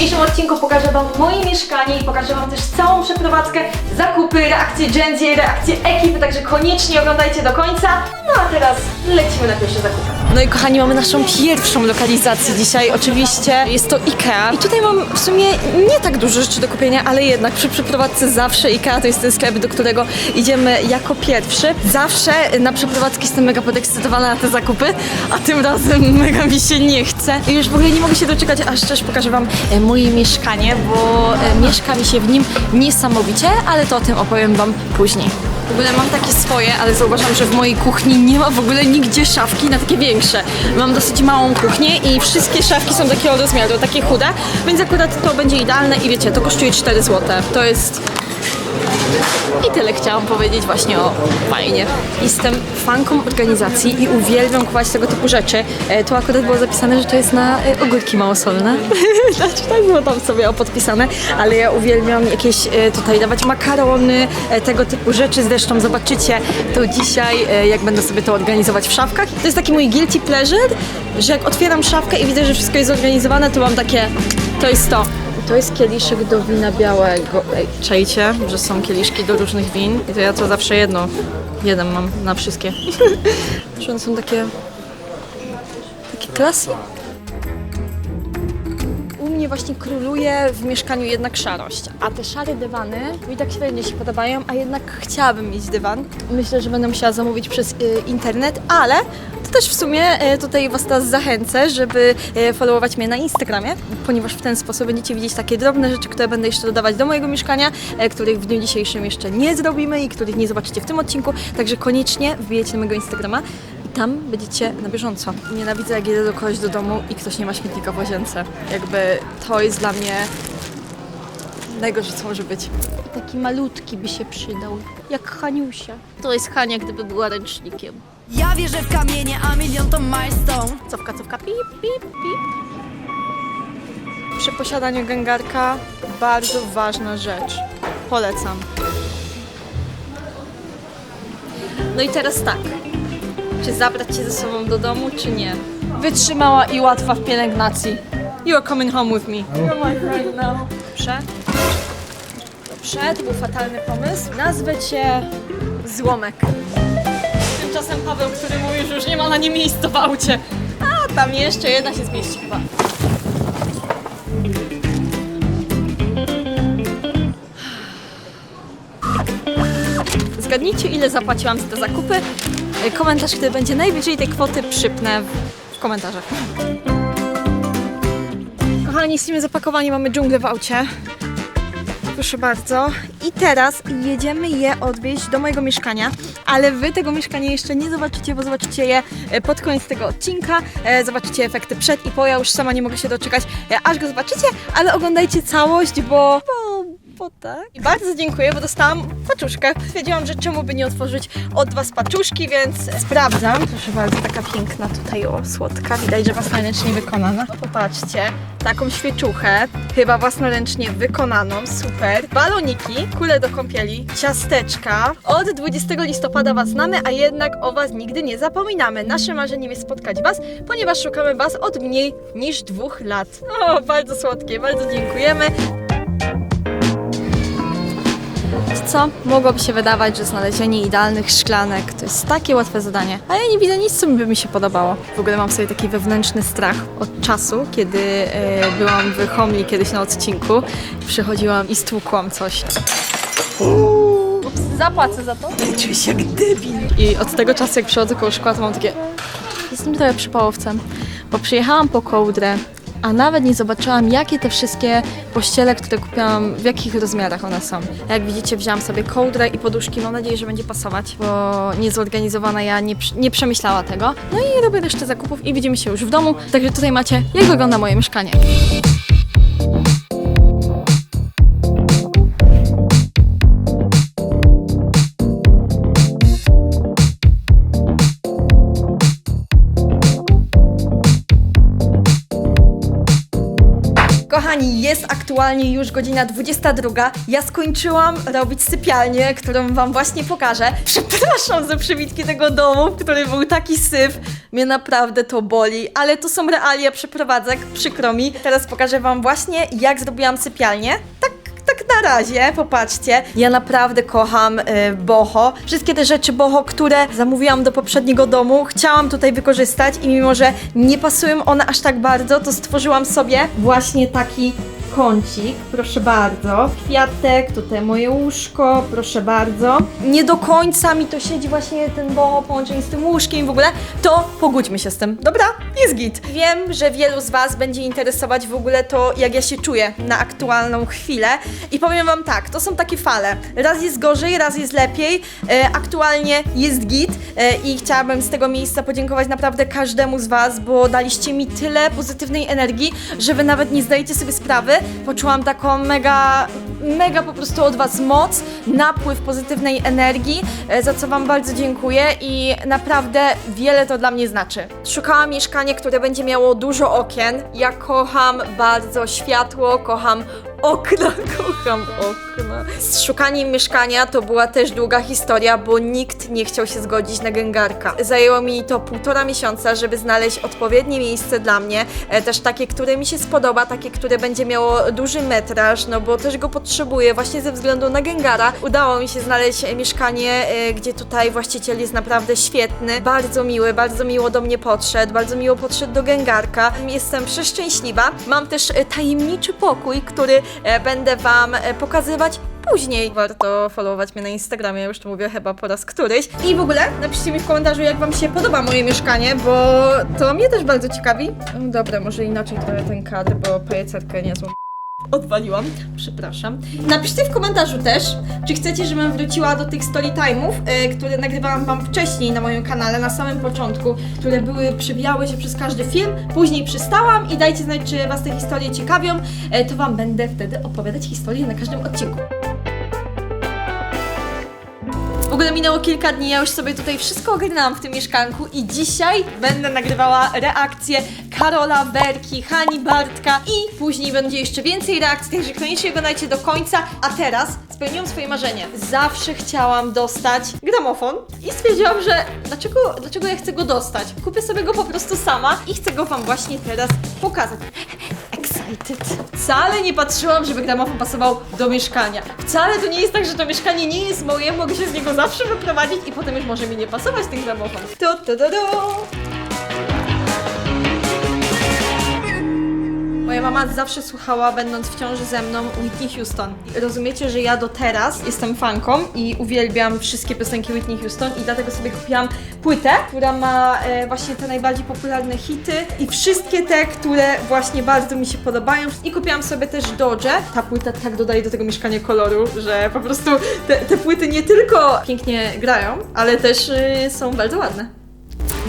dzisiejszym odcinku pokażę Wam moje mieszkanie i pokażę Wam też całą przeprowadzkę, zakupy, reakcje Genzie, reakcje ekipy, także koniecznie oglądajcie do końca. No a teraz lecimy na pierwsze zakupy. No i kochani, mamy naszą pierwszą lokalizację dzisiaj. Oczywiście jest to IKEA. I tutaj mam w sumie nie tak dużo rzeczy do kupienia, ale jednak przy przeprowadzce zawsze IKEA to jest ten sklep, do którego idziemy jako pierwszy. Zawsze na przeprowadzki jestem mega podekscytowana na te zakupy, a tym razem mega mi się nie chce. I już w ogóle nie mogę się doczekać, aż też pokażę Wam e, moje mieszkanie, bo e, mieszka mi się w nim niesamowicie, ale to o tym opowiem Wam później. W ogóle mam takie swoje, ale zauważam, że w mojej kuchni nie ma w ogóle nigdzie szafki na takie większe. Mam dosyć małą kuchnię i wszystkie szafki są takiego rozmiaru, takie chude, więc akurat to będzie idealne i wiecie, to kosztuje 4 zł. To jest i tyle chciałam powiedzieć właśnie o fajnie. Jestem fanką organizacji i uwielbiam kupować tego typu rzeczy. E, tu akurat było zapisane, że to jest na e, ogórki małosolne. znaczy tak było tam sobie podpisane, ale ja uwielbiam jakieś e, tutaj dawać makarony, e, tego typu rzeczy. Zresztą zobaczycie to dzisiaj, e, jak będę sobie to organizować w szafkach. To jest taki mój guilty pleasure, że jak otwieram szafkę i widzę, że wszystko jest zorganizowane, to mam takie, to jest to. To jest kieliszek do wina białego. Ej, czajcie, że są kieliszki do różnych win i to ja to zawsze jedno, jeden mam na wszystkie. że one są takie, takie klasy. Mnie właśnie króluje w mieszkaniu jednak szarość, a te szare dywany mi tak średnio się podobają, a jednak chciałabym mieć dywan. Myślę, że będę musiała zamówić przez y, internet, ale to też w sumie y, tutaj Was teraz zachęcę, żeby y, followować mnie na Instagramie, ponieważ w ten sposób będziecie widzieć takie drobne rzeczy, które będę jeszcze dodawać do mojego mieszkania, y, których w dniu dzisiejszym jeszcze nie zrobimy i których nie zobaczycie w tym odcinku, także koniecznie wbijecie na mojego Instagrama tam będziecie na bieżąco. Nienawidzę, jak jedę do kogoś do domu i ktoś nie ma śmietnika w łazience. Jakby to jest dla mnie najgorsze, co może być. Taki malutki by się przydał, jak Haniusia. To jest Hania, gdyby była ręcznikiem. Ja wierzę w kamienie, a milion to milestone Cofka, cofka, pip, pip, pip. Przy posiadaniu gęgarka bardzo ważna rzecz. Polecam. No i teraz tak. Czy zabrać cię ze sobą do domu, czy nie? Wytrzymała i łatwa w pielęgnacji. You are coming home with me. You're my friend now. Dobrze. Dobrze, to był fatalny pomysł. Nazwę cię Złomek. Tymczasem Paweł, który mówi, że już nie ma na nie miejsca w aucie. A tam jeszcze jedna się zmieści chyba. Zgadnijcie, ile zapłaciłam za te zakupy. Komentarz, który będzie najbliżej tej kwoty, przypnę w, w komentarzach. Kochani, jesteśmy zapakowani, mamy dżunglę w aucie. Proszę bardzo. I teraz jedziemy je odwieźć do mojego mieszkania, ale wy tego mieszkania jeszcze nie zobaczycie, bo zobaczycie je e, pod koniec tego odcinka. E, Zobaczycie efekty przed i po. Ja już sama nie mogę się doczekać, e, aż go zobaczycie, ale oglądajcie całość, bo... bo tak. I bardzo dziękuję, bo dostałam paczuszkę. Stwierdziłam, że czemu by nie otworzyć od Was paczuszki, więc sprawdzam. Proszę bardzo, taka piękna tutaj, o, słodka. Widać, że własnoręcznie wykonana. Popatrzcie, taką świeczuchę, chyba własnoręcznie wykonaną, super. Baloniki, kule do kąpieli, ciasteczka. Od 20 listopada Was znamy, a jednak o Was nigdy nie zapominamy. Naszym marzeniem jest spotkać Was, ponieważ szukamy Was od mniej niż dwóch lat. O, bardzo słodkie, bardzo dziękujemy. Co? Mogłoby się wydawać, że znalezienie idealnych szklanek to jest takie łatwe zadanie, a ja nie widzę nic, co by mi się podobało. W ogóle mam sobie taki wewnętrzny strach od czasu, kiedy e, byłam w Homli kiedyś na odcinku. Przychodziłam i stłukłam coś. Ups, zapłacę za to. Czuję się jak debil. I od tego czasu, jak przychodzę koło szkła, to mam takie... Jestem trochę przypałowcem, bo przyjechałam po kołdrę, a nawet nie zobaczyłam, jakie te wszystkie pościele, które kupiłam, w jakich rozmiarach one są. Jak widzicie, wzięłam sobie kołdrę i poduszki. Mam nadzieję, że będzie pasować, bo niezorganizowana ja nie, nie przemyślała tego. No i robię resztę zakupów i widzimy się już w domu. Także tutaj macie, jak wygląda moje mieszkanie. Kochani, jest aktualnie już godzina 22. Ja skończyłam robić sypialnię, którą wam właśnie pokażę. Przepraszam za przybitki tego domu, w którym był taki syf. Mnie naprawdę to boli, ale to są realia przeprowadzek, przykro mi. Teraz pokażę wam właśnie, jak zrobiłam sypialnię. Tak na razie, popatrzcie. Ja naprawdę kocham y, boho. Wszystkie te rzeczy boho, które zamówiłam do poprzedniego domu, chciałam tutaj wykorzystać i mimo, że nie pasują one aż tak bardzo, to stworzyłam sobie właśnie taki kącik, proszę bardzo. Kwiatek, tutaj moje łóżko, proszę bardzo. Nie do końca mi to siedzi właśnie ten boho połączenie z tym łóżkiem w ogóle, to pogódźmy się z tym. Dobra, jest git. Wiem, że wielu z Was będzie interesować w ogóle to, jak ja się czuję na aktualną chwilę i powiem Wam tak, to są takie fale. Raz jest gorzej, raz jest lepiej. E, aktualnie jest git e, i chciałabym z tego miejsca podziękować naprawdę każdemu z Was, bo daliście mi tyle pozytywnej energii, że Wy nawet nie zdajecie sobie sprawy. Poczułam taką mega, mega po prostu od Was moc, napływ pozytywnej energii, e, za co Wam bardzo dziękuję i naprawdę wiele to dla mnie znaczy. Szukałam mieszkania, które będzie miało dużo okien. Ja kocham bardzo światło, kocham okna, kocham okna. Z szukaniem mieszkania to była też długa historia, bo nikt nie chciał się zgodzić na gęgarka. Zajęło mi to półtora miesiąca, żeby znaleźć odpowiednie miejsce dla mnie, e, też takie, które mi się spodoba, takie, które będzie miało duży metraż, no bo też go potrzebuję właśnie ze względu na gęgara. Udało mi się znaleźć mieszkanie, e, gdzie tutaj właściciel jest naprawdę świetny, bardzo miły, bardzo miło do mnie podszedł, bardzo miło podszedł do gęgarka. Jestem przeszczęśliwa. Mam też e, tajemniczy pokój, który będę Wam e, pokazywać później. Warto followować mnie na Instagramie, już to mówię chyba po raz któryś. I w ogóle napiszcie mi w komentarzu, jak Wam się podoba moje mieszkanie, bo to mnie też bardzo ciekawi. Mm, Dobra, może inaczej trochę ten kadr, bo pajecerkę niezłą odwaliłam, przepraszam. Napiszcie w komentarzu też, czy chcecie, żebym wróciła do tych story time'ów, e, które nagrywałam wam wcześniej na moim kanale, na samym początku, które były, przewijały się przez każdy film, później przystałam i dajcie znać, czy was te historie ciekawią, e, to wam będę wtedy opowiadać historie na każdym odcinku. W ogóle minęło kilka dni, ja już sobie tutaj wszystko ogarnęłam w tym mieszkanku i dzisiaj będę nagrywała reakcje Karola, Berki, Hani, Bartka i później będzie jeszcze więcej reakcji, także koniecznie oglądajcie do końca. A teraz spełniłam swoje marzenie. Zawsze chciałam dostać gramofon i stwierdziłam, że dlaczego, dlaczego ja chcę go dostać? Kupię sobie go po prostu sama i chcę go wam właśnie teraz pokazać. Excited. Wcale nie patrzyłam, żeby gramofon pasował do mieszkania. Wcale to nie jest tak, że to mieszkanie nie jest moje, mogę się z niego zawsze wyprowadzić i potem już może mi nie pasować ten gramofon. Tu, tu, tu, tu. Moja mama zawsze słuchała, będąc w ciąży ze mną, Whitney Houston. Rozumiecie, że ja do teraz jestem fanką i uwielbiam wszystkie piosenki Whitney Houston i dlatego sobie kupiłam płytę, która ma e, właśnie te najbardziej popularne hity i wszystkie te, które właśnie bardzo mi się podobają. I kupiłam sobie też Dodge. Ta płyta tak dodaje do tego mieszkania koloru, że po prostu te, te płyty nie tylko pięknie grają, ale też y, są bardzo ładne.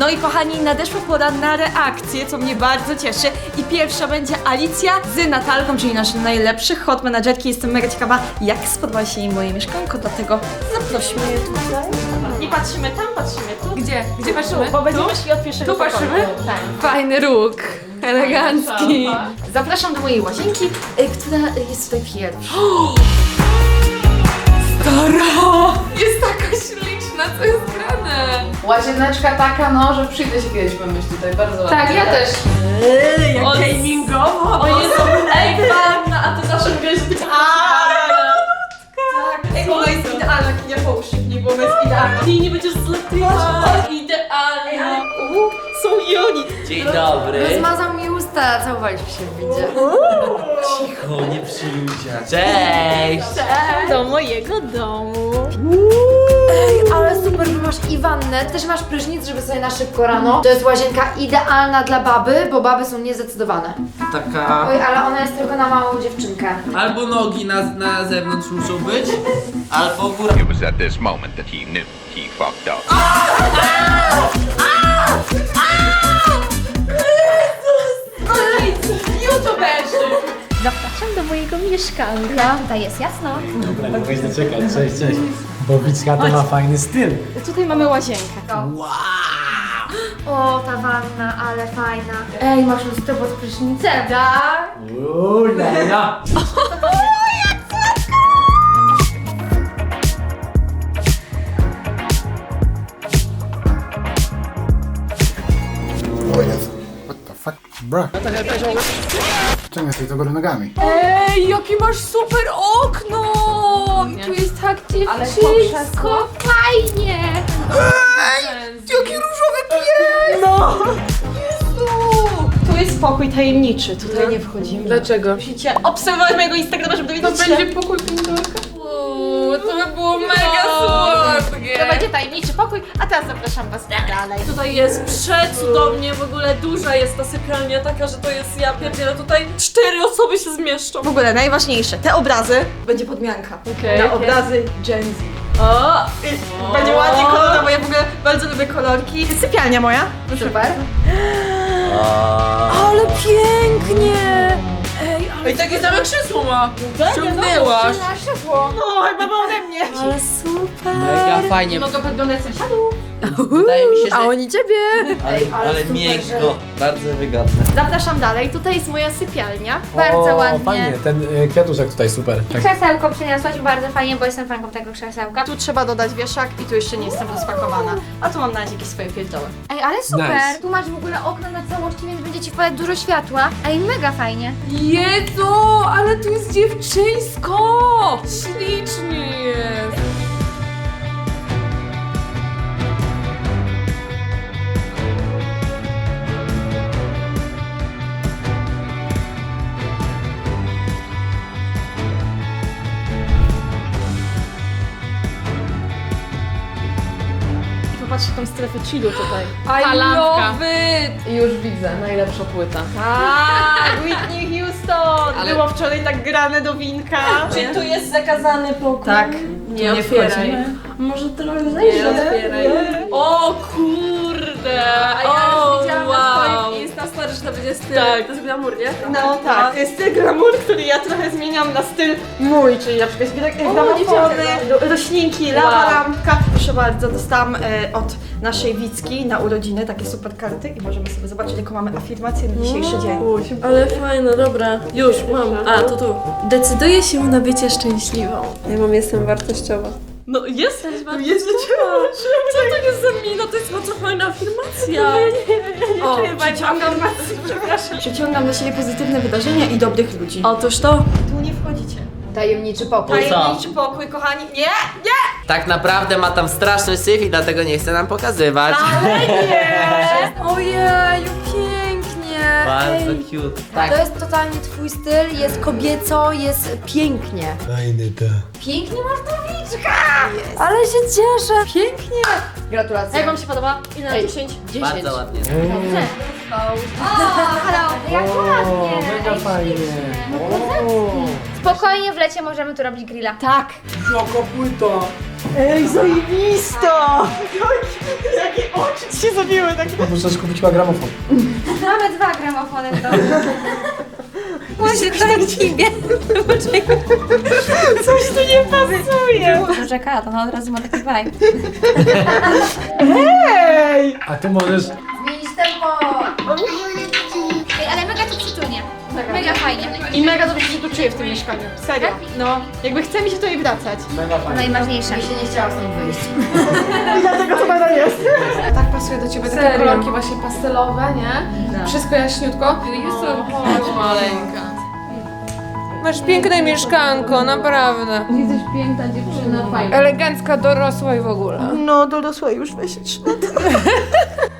No i kochani, nadeszła pora na reakcję, co mnie bardzo cieszy. I pierwsza będzie Alicja z Natalką, czyli nasze najlepsze hot managerki. Jestem mega ciekawa, jak spodoba się jej moje mieszkanko, dlatego zaprośmy je tutaj. Nie patrzymy tam, patrzymy tu. Gdzie? Gdzie patrzymy? Tu, bo będziemy szli od pierwszego Tu patrzymy? pokoju. Tak. Fajny róg. Elegancki. Zapraszam do mojej łazienki, y, która jest tutaj pierwsza. Stara! Jest taka śliczna, co jest grane? Łazieneczka taka, no, że przyjdę się kiedyś pomyśl tutaj, bardzo ładnie. Tak, ja też. Ej, jak gamingowo! O Jezu, ej, panna, a ty zawsze mówisz, że. Tak, ej, ona jest idealna, kinia połóż się w niej, bo ona jest idealna. Ty nie będziesz zlatywać. Dzień dobry. Zmazał mi usta, całowaliśmy się w windzie. Cicho, nie przyjdzie. Cześć! Do mojego domu. Ej, ale super, że masz i wannę, też masz prysznic, żeby sobie na szybko rano. To jest łazienka idealna dla baby, bo baby są niezdecydowane. Taka... Oj, ale ona jest tylko na małą dziewczynkę. Albo nogi na, na zewnątrz muszą być, albo góra. It was at this moment that he knew he fucked up. Zapraszam do mojego mieszkanka. Tutaj jest jasno. Dobra, nie mogę się doczekać. Cześć, cześć. Bo Wicka to ma fajny styl. Tutaj mamy łazienkę. O, ta wanna, ale fajna. Ej, masz lustro pod prysznicem, tak? O Jezu. What the fuck? Bro. Ciągnę sobie do góry nogami. Ej, jakie masz super okno! I tu jest tak dziewczyńsko. Fajnie! Jaki różowy pies! No! Jezu! Tu jest pokój tajemniczy, tutaj nie wchodzimy. Dlaczego? Musicie obserwować mojego Instagrama, żeby dowiedzieć się. będzie pokój pomidorka? Uuu, to by było mega słodkie! To będzie tajemniczy pokój, a teraz zapraszam was dalej. Tutaj jest przecudownie, w ogóle duża jest ta sypialnia, taka, że to jest, ja pierdzielę, tutaj cztery osoby się zmieszczą. W ogóle najważniejsze, te obrazy będzie podmianka. Okej, na obrazy Gen Z. O! I będzie ładnie kolorowo, ja w ogóle bardzo lubię kolorki. Sypialnia moja. Super. Ale pięknie! Ej, ale I takie same krzesło ma! Tak, Ściągnęłaś! No, chyba ma ode mnie. Ale super! Mega fajnie. Mogę podglądać sąsiadów. Wydaje mi się, że... A oni ciebie! Ale, ale miękko. Bardzo wygodne. Zapraszam dalej, tutaj jest moja sypialnia. Bardzo ładnie. Fajnie, ten y, kwiatuszek tutaj super. Tak. Krzesełko przyniosłaś bardzo fajnie, bo jestem fanką tego krzesełka. Tu trzeba dodać wieszak i tu jeszcze nie jestem rozpakowana. A tu mam na razie jakieś swoje pierdoły. Ej, ale super! Nice. Tu masz w ogóle okno na całości, więc będzie ci wpadać dużo światła. Ej, mega fajnie. Jezu, ale tu jest dziewczyńsko! Ślicznie chillu tutaj. I love it! Już widzę, najlepsza płyta. Tak, Whitney Houston! Ale- Było wczoraj tak grane do winka. Czy tu jest zakazany pokój? Tak. Nie, nie otwieraj. wchodzimy. Może trochę Nie zajrzę. otwieraj. O kurde! A ja O, już widziałam na wow! Że to będzie styl. Tak. To jest glamour, nie? No tak, to jest styl glamour, który ja trochę zmieniam na styl mój, czyli na przykład gra- gramofony, ro- roślinki, lawa, Wow. lampka. Proszę bardzo, dostałam e, od naszej Wicki na urodziny takie super karty i możemy sobie zobaczyć, jaką mamy afirmację na dzisiejszy dzień. Ale fajne, dobra. Już, mam. A, to tu. Decyduję się na bycie szczęśliwą. Ja mam, jestem wartościowa. No, jesteś wartościowa. Co to jest za mina? To jest bardzo fajna afirmacja. O, Przyciągam, przepraszam. Przyciągam do siebie pozytywne wydarzenia i dobrych ludzi. Otóż to. Tu nie wchodzicie. Tajemniczy pokój. Tajemniczy pokój, kochani. Nie! Nie! Tak naprawdę ma tam straszny syf i dlatego nie chce nam pokazywać. Ojeju, pięknie! Bardzo cute. To Tak. jest totalnie twój styl, jest kobieco, jest pięknie. Fajny te. Pięknie masz tabliczkę! Ale się cieszę! Pięknie! Gratulacje. Jak wam się podoba? Ile na 10? 10. Bardzo ładnie. Dobrze. O, halo, jak ładnie. mega fajnie. Spokojnie w lecie możemy tu robić grilla. Tak. Szoko płyto. Ej, zajebisto! Jakie oczy ci się zabiły, tak Muszę kupiła gramofon. Mamy dwa gramofony w domu. Może tak dziwię. coś tu nie pasuje. Rzeka, to od razu ma taki vibe. Ej! A ty możesz... Zmienić tempo. Mega fajnie. I mega dobrze się tu czuję w tym mieszkaniu. Serio. No, jakby chce mi się tutaj wracać. Mega fajnie. Najważniejsze. Mi się nie chciało stąd wyjść. Dlatego to będę jest. Tak pasuje do ciebie, takie kolorki właśnie pastelowe, nie? Wszystko jaśniutko. Jezu, chodź maleńka. Masz piękne mieszkanko, naprawdę. Jesteś piękna dziewczyna, fajna. Elegancka, dorosła i w ogóle. No, dorosła już 23 lata.